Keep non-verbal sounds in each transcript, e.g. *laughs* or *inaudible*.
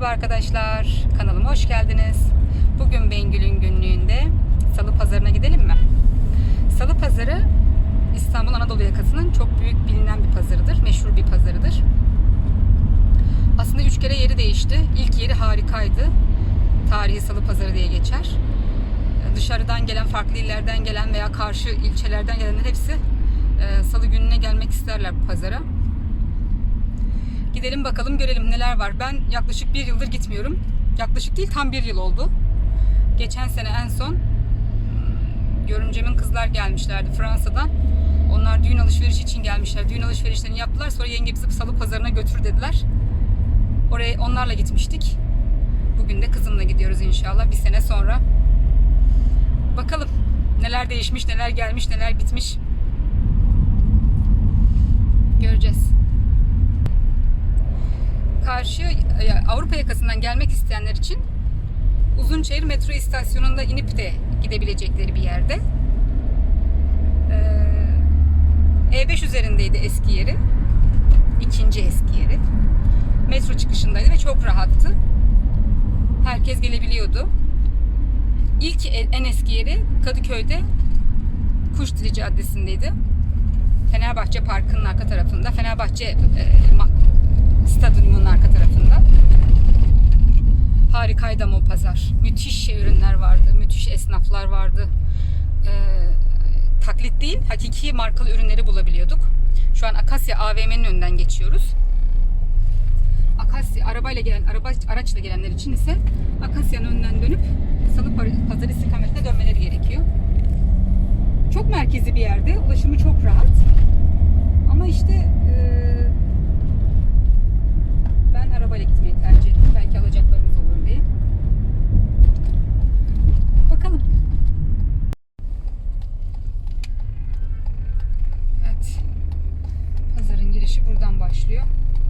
Merhaba arkadaşlar, kanalıma hoş geldiniz. Bugün Bengül'ün günlüğünde Salı Pazarı'na gidelim mi? Salı Pazarı İstanbul Anadolu yakasının çok büyük bilinen bir pazarıdır, meşhur bir pazarıdır. Aslında üç kere yeri değişti. İlk yeri harikaydı. Tarihi Salı Pazarı diye geçer. Dışarıdan gelen, farklı illerden gelen veya karşı ilçelerden gelenler hepsi e, Salı gününe gelmek isterler bu pazara. Gidelim bakalım görelim neler var. Ben yaklaşık bir yıldır gitmiyorum. Yaklaşık değil tam bir yıl oldu. Geçen sene en son hmm, görümcemin kızlar gelmişlerdi Fransa'dan. Onlar düğün alışverişi için gelmişler. Düğün alışverişlerini yaptılar. Sonra yenge bizi salı pazarına götür dediler. Oraya onlarla gitmiştik. Bugün de kızımla gidiyoruz inşallah bir sene sonra. Bakalım neler değişmiş, neler gelmiş, neler bitmiş. Göreceğiz karşı Avrupa yakasından gelmek isteyenler için Uzunçayır metro istasyonunda inip de gidebilecekleri bir yerde. Ee, E5 üzerindeydi eski yeri. İkinci eski yeri. Metro çıkışındaydı ve çok rahattı. Herkes gelebiliyordu. İlk en eski yeri Kadıköy'de Kuşdili Caddesi'ndeydi. Fenerbahçe Parkı'nın arka tarafında. Fenerbahçe e, stadyumunun arka tarafında. Harikaydı ama o pazar. Müthiş ürünler vardı. Müthiş esnaflar vardı. Ee, taklit değil, hakiki markalı ürünleri bulabiliyorduk. Şu an Akasya AVM'nin önünden geçiyoruz. Akasya arabayla gelen, araba araçla gelenler için ise Akasya'nın önünden dönüp Salı Pazar istikametine dönmeleri gerekiyor. Çok merkezi bir yerde, ulaşımı çok rahat. Ama işte e, arabayla gitmeyi tercih ettim. Belki alacaklarımız olur diye. Bakalım. Evet. Pazarın girişi buradan başlıyor.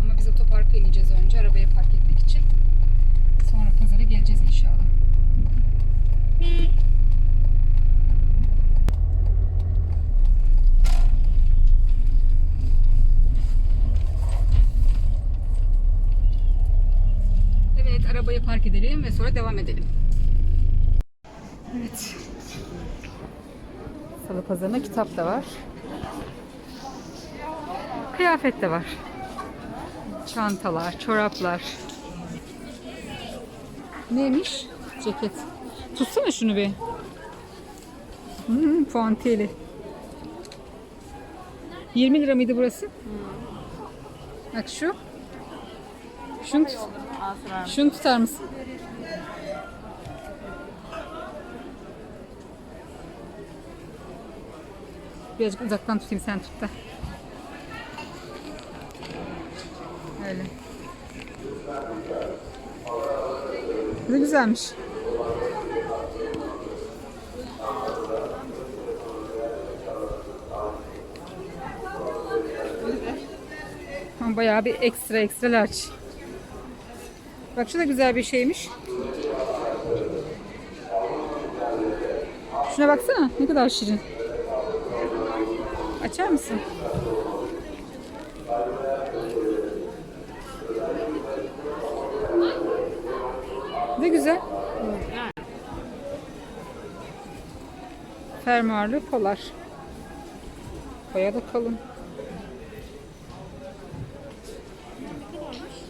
Ama biz otoparka ineceğiz önce arabaya park etmek için. Sonra pazara geleceğiz inşallah. Evet, arabayı edelim ve sonra devam edelim. Evet. Salı pazarına kitap da var. Kıyafet de var. Çantalar, çoraplar. Neymiş? Ceket. Tutsana şunu bir. Hmm, puantiyeli. 20 lira mıydı burası? Bak şu. Şunu, tut- şunu tutar mısın? Birazcık uzaktan tutayım sen tut da. Öyle. Ne güzelmiş. Bayağı bir ekstra ekstra large. Bak şu da güzel bir şeymiş. Şuna baksana ne kadar şirin. Açar mısın? Ne güzel. Fermuarlı polar. Bayağı da kalın.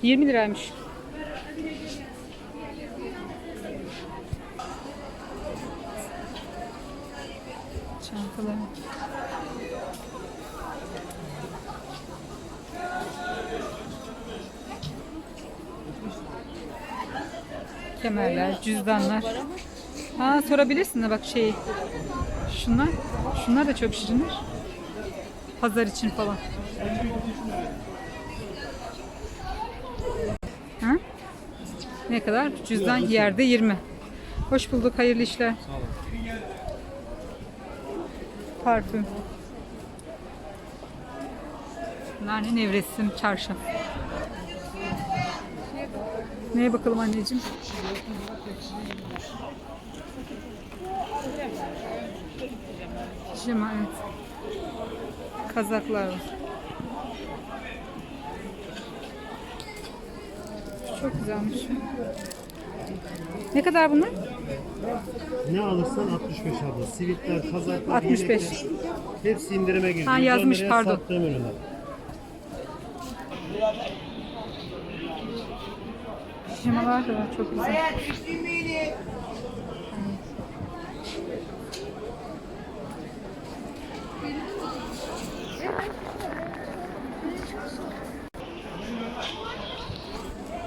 20 liraymış. Çantaları. Kemerler, cüzdanlar. Ha sorabilirsin de bak şeyi. Şunlar, şunlar da çok şirinler. Pazar için falan. Ha? Ne kadar? Cüzdan yerde 20. Hoş bulduk, hayırlı işler. Parfüm. Bunlar ne? Nevresim, çarşaf. Neye bakalım anneciğim? Pijama evet. Kazaklar var. Çok güzelmiş. Ne kadar bunlar? Ne alırsan 65 abla. Sivitler, kazaklar, 65. yelekler, Hepsi indirime giriyor. Ha, 110 yazmış, liraya pardon. Sattığım ürünler. Pijamalar da var çok güzel.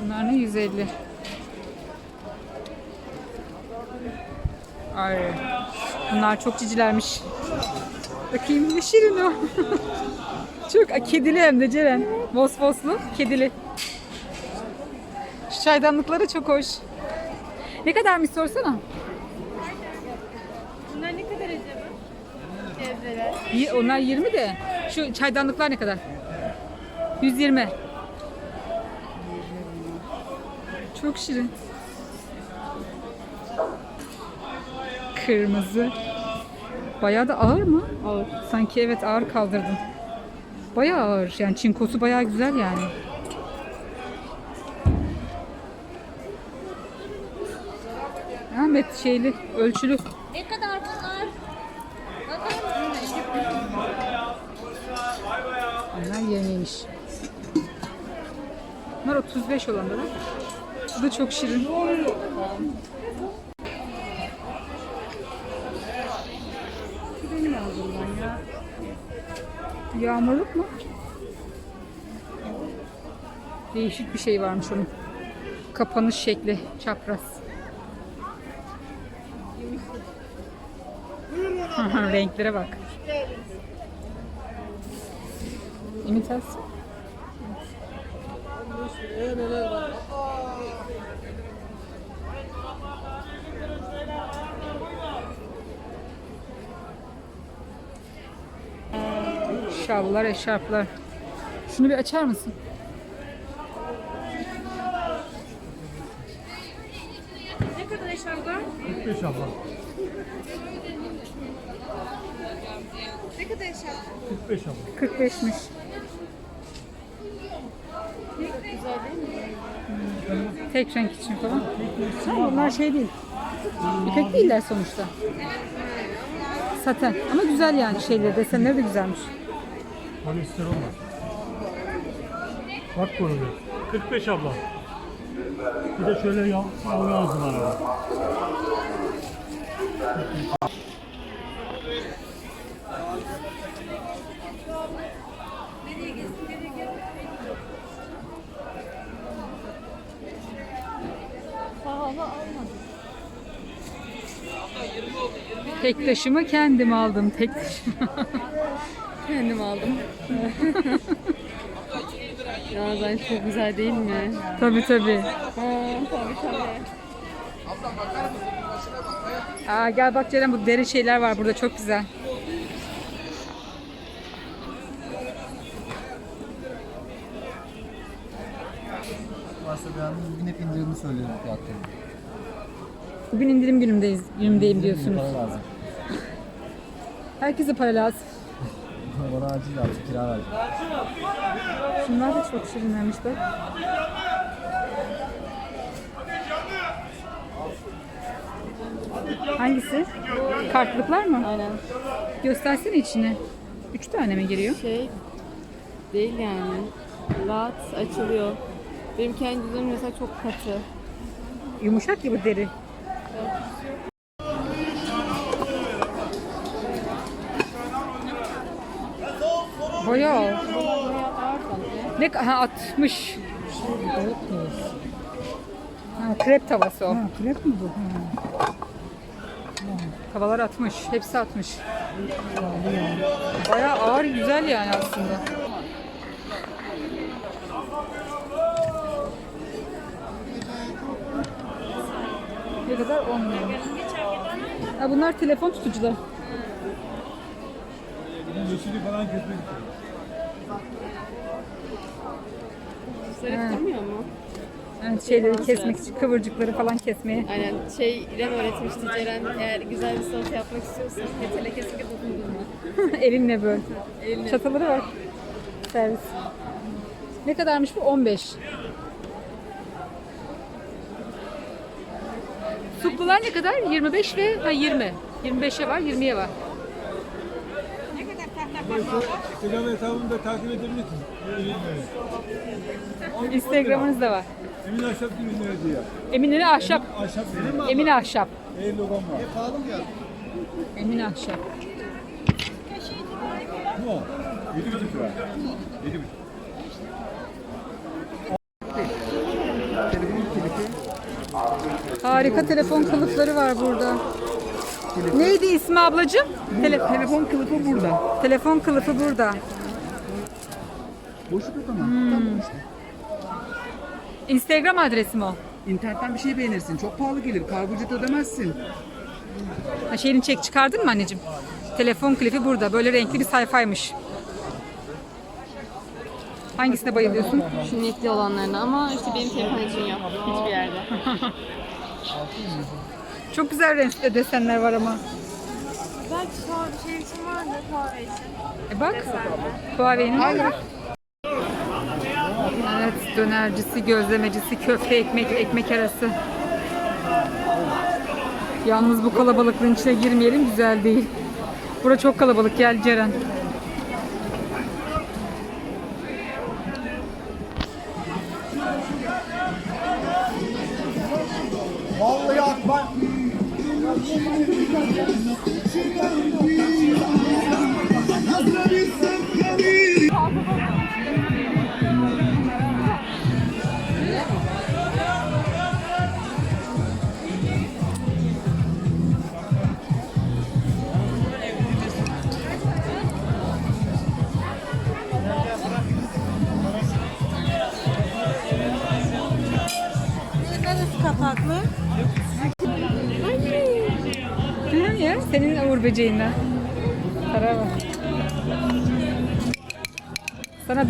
Bunlar ne? 150. Ay. Bunlar çok cicilermiş. Bakayım ne şirin o. *laughs* çok kedili hem de Ceren. Vosvoslu, kedili. Şu çaydanlıkları çok hoş. Ne kadarmış sorsana? Bunlar ne kadar acaba? Evreler. Y- Onlar 20 de. Şu çaydanlıklar ne kadar? 120. Çok şirin. Kırmızı. Bayağı da ağır mı? Ağır. Sanki evet ağır kaldırdın. Bayağı ağır. Yani çinkosu bayağı güzel yani. Ahmet şeyli, ölçülü. Ne kadar bunlar? Bunlar yeniymiş. Bunlar 35 olanlar. ha. Bu da çok şirin. Benim aldım ben ya. Yağmurluk mu? Değişik bir şey varmış onun. Kapanış şekli çapraz. Renklere bak. İmitasyon. Şallar, eşarplar. Şunu bir açar mısın? Ne kadar eşarplar? 45 abla. Ne kadar eşarp? 45 abla. 45'miş. Güzel değil mi? Tek renk için falan. Ha, bunlar şey değil. İpek değiller sonuçta. Saten. Ama güzel yani şeyleri, desenleri de güzelmiş. Polyester olmaz. Bak konuda. 45 abla. Bir de şöyle yağ, var abla. Pahalı almadım. Tek taşımı kendim aldım. Tek taşımı. *laughs* Kendim aldım. *laughs* ya ben çok güzel değil mi? tabii tabii. Ha, tabii tabii. Aa, gel bak Ceren bu deri şeyler var burada çok güzel. Varsa beğendim. Bugün hep indirimli söylüyorum fiyatları. Bugün indirim günümdeyiz, günümdeyim diyorsunuz. Para lazım. Herkese para lazım. Bana acil lazım. Kira verdim. Şunlar da çok şirinlermiş bak. Hangisi? Kartlıklar mı? Aynen. Göstersene içini. Üç tane mi giriyor? Şey değil yani. Rahat açılıyor. Benim kendi düzenim mesela çok katı. Yumuşak gibi deri. Bayağı. Bayağı ağır sanki. Ne ha 60. Ha, krep tavası o. Krep mi bu? Ha. Tavalar 60. Hepsi 60. Bayağı ağır güzel yani aslında. Ne kadar? 10 lira. Ha, bunlar telefon tutucular. Zarif durmuyor mu? Yani şeyleri kesmek için, kıvırcıkları falan kesmeye. Aynen şey İrem öğretmişti Ceren eğer güzel bir salata yapmak istiyorsan metale kesinlikle dokundurma. *laughs* Elinle böyle. *laughs* Eline. Çataları var. Servis. Ne kadarmış bu? 15. Suplular ne kadar? 25 ve ha 20. 25'e var, 20'ye var. Instagram hesabımı da takip edebilirsin. Instagram'ınız da var. Emin Ahşap ürünleri diye. Emine Ahşap. Ahşap. Emine Ahşap. E logom var. Pahalı mı geldi? Emine Ahşap. Bu mu? 7,5 lira. 7,5. Telefonun kilidi. Harika telefon kılıfları var burada. Neydi ismi ablacığım? Tele- Telefon kılıfı burada. telefon kılıfı burada. Boşluk ama. Hmm. Tamam işte. Instagram adresim o. İnternetten bir şey beğenirsin. Çok pahalı gelir. Kargo ücreti ödemezsin. Ha, şeyini çek çıkardın mı anneciğim? Telefon klifi burada. Böyle renkli bir sayfaymış. Hangisine bayılıyorsun? Şu netli olanlarına ama işte benim telefon için yok. Hiçbir yerde. *laughs* Çok güzel renkli desenler var ama. Belki şu şey için vardı kahve için. E bak. Huawei'nin. Evet, dönercisi, gözlemecisi, köfte ekmek, ekmek arası. Yalnız bu kalabalıklığın içine girmeyelim, güzel değil. Bura çok kalabalık, gel Ceren. Vallahi akbar.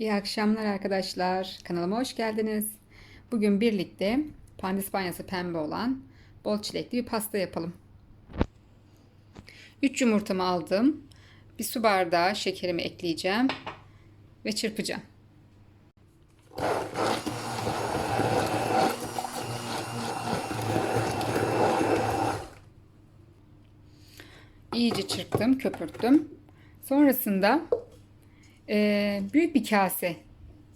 İyi akşamlar arkadaşlar. Kanalıma hoş geldiniz. Bugün birlikte pandispanyası pembe olan bol çilekli bir pasta yapalım. 3 yumurtamı aldım. Bir su bardağı şekerimi ekleyeceğim ve çırpacağım. İyice çırptım, köpürttüm. Sonrasında ee, büyük bir kase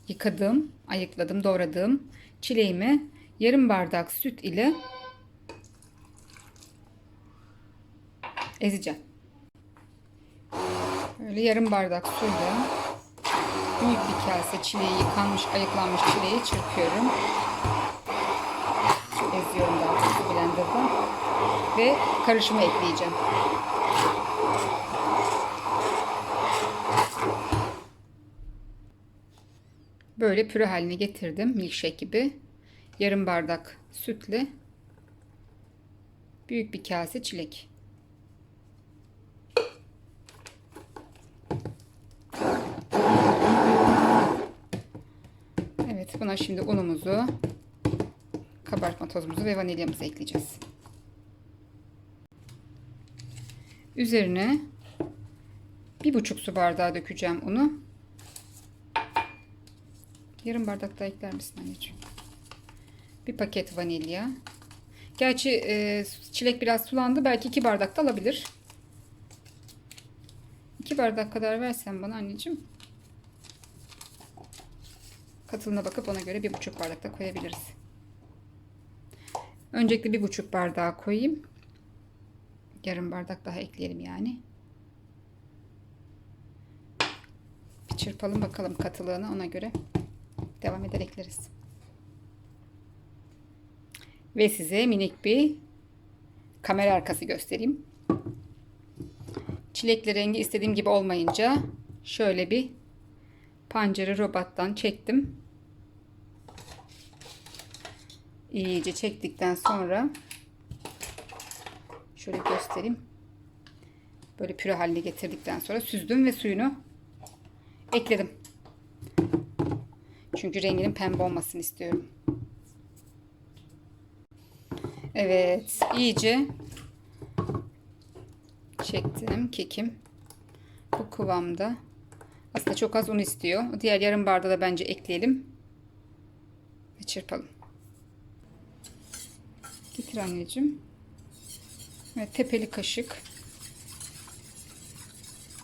yıkadım, ayıkladım, doğradım. Çileğimi yarım bardak süt ile ezeceğim. Böyle yarım bardak suyla büyük bir kase çileği yıkanmış, ayıklanmış çileği çırpıyorum. Eziyorum daha doğrusu blenderda. Ve karışımı ekleyeceğim. Böyle püre haline getirdim. Milkshake gibi. Yarım bardak sütle. Büyük bir kase çilek. Evet buna şimdi unumuzu, kabartma tozumuzu ve vanilyamızı ekleyeceğiz. Üzerine bir buçuk su bardağı dökeceğim unu. Yarım bardak daha ekler misin anneciğim? Bir paket vanilya. Gerçi e, çilek biraz sulandı. Belki iki bardak da alabilir. İki bardak kadar versen bana anneciğim. Katılına bakıp ona göre bir buçuk bardak da koyabiliriz. Öncelikle bir buçuk bardağı koyayım. Yarım bardak daha ekleyelim yani. Bir çırpalım bakalım katılığını ona göre devam eder ekleriz. Ve size minik bir kamera arkası göstereyim. Çilekli rengi istediğim gibi olmayınca şöyle bir pancarı robottan çektim. İyice çektikten sonra şöyle göstereyim. Böyle püre haline getirdikten sonra süzdüm ve suyunu ekledim. Çünkü renginin pembe olmasını istiyorum. Evet, iyice çektim kekim. Bu kıvamda. Aslında çok az un istiyor. Diğer yarım bardağı da bence ekleyelim. Ve çırpalım. Getir anneciğim. Ve tepeli kaşık.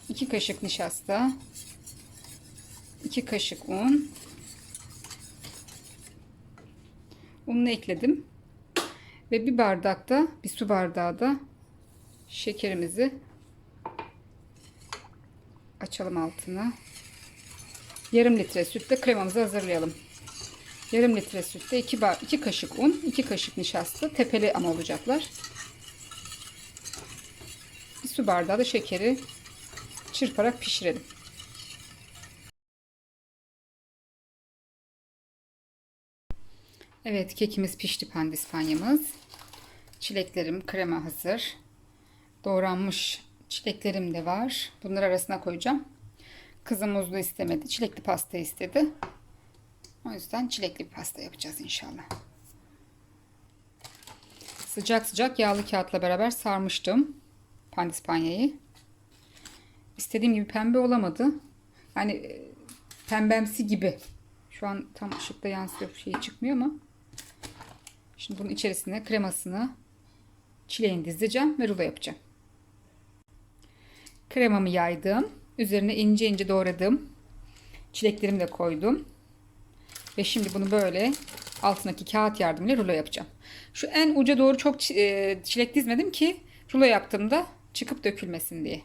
2 kaşık nişasta. 2 kaşık un. Ununu ekledim. Ve bir bardakta, bir su bardağı da şekerimizi açalım altına. Yarım litre sütle kremamızı hazırlayalım. Yarım litre sütte 2 bar 2 kaşık un, 2 kaşık nişasta, tepeli ama olacaklar. Bir su bardağı da şekeri çırparak pişirelim. Evet kekimiz pişti pandispanyamız. Çileklerim krema hazır. Doğranmış çileklerim de var. Bunları arasına koyacağım. Kızım muzlu istemedi. Çilekli pasta istedi. O yüzden çilekli bir pasta yapacağız inşallah. Sıcak sıcak yağlı kağıtla beraber sarmıştım pandispanyayı. İstediğim gibi pembe olamadı. Yani e, pembemsi gibi. Şu an tam ışıkta yansıyor şey çıkmıyor ama. Şimdi bunun içerisine kremasını çileğini dizeceğim ve rulo yapacağım. Kremamı yaydım. Üzerine ince ince doğradım. Çileklerimi de koydum. Ve şimdi bunu böyle altındaki kağıt yardımıyla rulo yapacağım. Şu en uca doğru çok e, çilek dizmedim ki rulo yaptığımda çıkıp dökülmesin diye.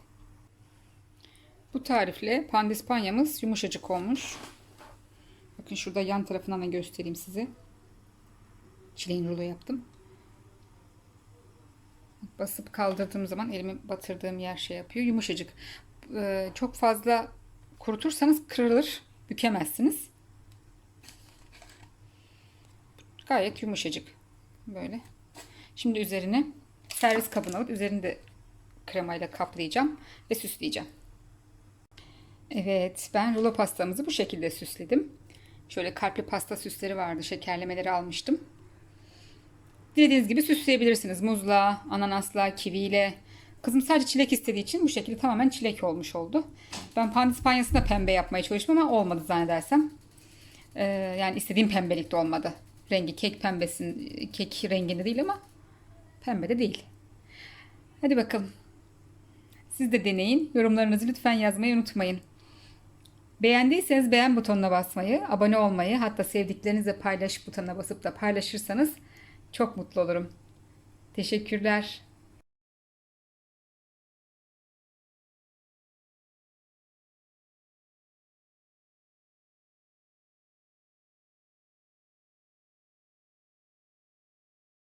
Bu tarifle pandispanyamız yumuşacık olmuş. Bakın şurada yan tarafından da göstereyim size. Çileğin rulo yaptım. Basıp kaldırdığım zaman elimi batırdığım yer şey yapıyor. Yumuşacık. Ee, çok fazla kurutursanız kırılır. Bükemezsiniz. Gayet yumuşacık. Böyle. Şimdi üzerine servis kabına alıp üzerini de kremayla kaplayacağım ve süsleyeceğim. Evet, ben rulo pastamızı bu şekilde süsledim. Şöyle kalpli pasta süsleri vardı. Şekerlemeleri almıştım. Dilediğiniz gibi süsleyebilirsiniz. Muzla, ananasla, kiviyle. Kızım sadece çilek istediği için bu şekilde tamamen çilek olmuş oldu. Ben pandispanyasını da pembe yapmaya çalıştım ama olmadı zannedersem. Ee, yani istediğim pembelikte olmadı. Rengi kek pembesin, kek renginde değil ama pembe de değil. Hadi bakalım. Siz de deneyin. Yorumlarınızı lütfen yazmayı unutmayın. Beğendiyseniz beğen butonuna basmayı, abone olmayı, hatta sevdiklerinizle paylaş butonuna basıp da paylaşırsanız çok mutlu olurum. Teşekkürler.